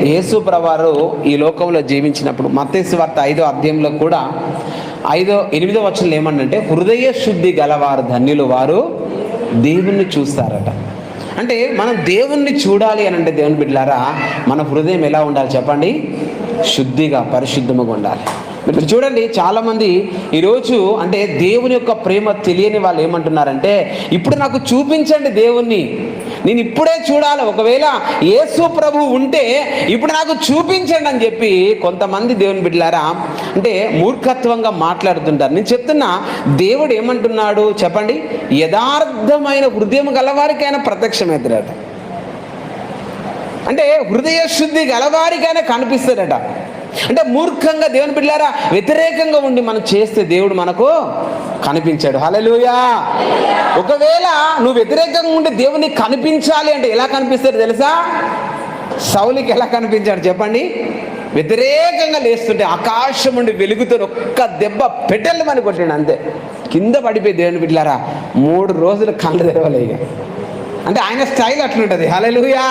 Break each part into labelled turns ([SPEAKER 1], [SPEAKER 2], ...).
[SPEAKER 1] యేసుప్రవారు ఈ లోకంలో జీవించినప్పుడు మత్స్సు వార్త ఐదో అధ్యాయంలో కూడా ఐదో ఎనిమిదో వచనంలో ఏమన్నంటే హృదయ శుద్ధి గలవారు ధన్యులు వారు దేవుణ్ణి చూస్తారట. అంటే మనం దేవుణ్ణి చూడాలి అని అంటే దేవుని బిడ్డలారా మన హృదయం ఎలా ఉండాలి చెప్పండి? శుద్ధిగా పరిశుద్ధముగా ఉండాలి. మీరు చూడండి చాలామంది ఈరోజు అంటే దేవుని యొక్క ప్రేమ తెలియని వాళ్ళు ఏమంటున్నారంటే ఇప్పుడు నాకు చూపించండి దేవుణ్ణి. నేను ఇప్పుడే చూడాలి. ఒకవేళ యేసు ప్రభు ఉంటే ఇప్పుడు నాకు చూపించండి అని చెప్పి కొంతమంది దేవుని బిడ్డలారా అంటే మూర్ఖత్వంగా మాట్లాడుతుంటారు. నేను చెప్తున్నా దేవుడు ఏమంటున్నాడు చెప్పండి? యథార్థమైన హృదయం గలవారికి ఆయన ప్రత్యక్షమవుతాడట అంటే హృదయ శుద్ధి గలవారికైనా కనిపిస్తాడట అంటే మూర్ఖంగా దేవుని బిడ్డారా వ్యతిరేకంగా ఉండి మనం చేస్తే దేవుడు మనకు కనిపించాడు. హలలుయా ఒకవేళ నువ్వు వ్యతిరేకంగా ఉండి దేవుని కనిపించాలి అంటే ఎలా కనిపిస్తాడు తెలుసా? సౌలికి ఎలా కనిపించాడు చెప్పండి? వ్యతిరేకంగా లేస్తుంటే ఆకాశం నుండి వెలుగుతో ఒక్క దెబ్బ పెట్టెళ్ళు మన కొట్టాడు అంతే. కింద పడిపోయి దేవుని బిడ్డారా మూడు రోజులు కళ్ళు తెరవలేగా అంటే ఆయన స్టైల్ అట్లుంటది. హాలెలుయా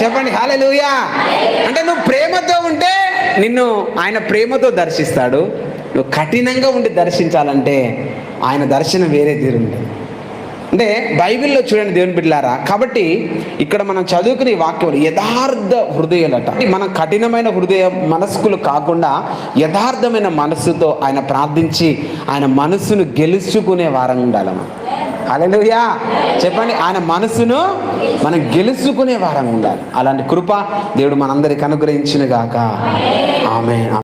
[SPEAKER 1] చెప్పండి హాలెలుయా అంటే నువ్వు ప్రేమతో ఉంటే నిన్ను ఆయన ప్రేమతో దర్శిస్తాడు. నువ్వు కఠినంగా ఉండి దర్శించాలంటే ఆయన దర్శనం వేరే తీరుంది అంటే బైబిల్లో చూడండి దేవుని బిడ్డలారా. కాబట్టి ఇక్కడ మనం చదువుకునే వాక్యం యథార్థ హృదయాలట. మనం కఠినమైన హృదయ మనస్కులు కాకుండా యథార్థమైన మనస్సుతో ఆయన ప్రార్థించి ఆయన మనస్సును గెలుచుకునే వారంగా ఉండాలి అలలుయా చెప్పండి ఆయన మనసును మనం గెలుచుకునే వారం ఉండాలి. అలాంటి కృప దేవుడు మనందరికి అనుగ్రహించిన గాక ఆమె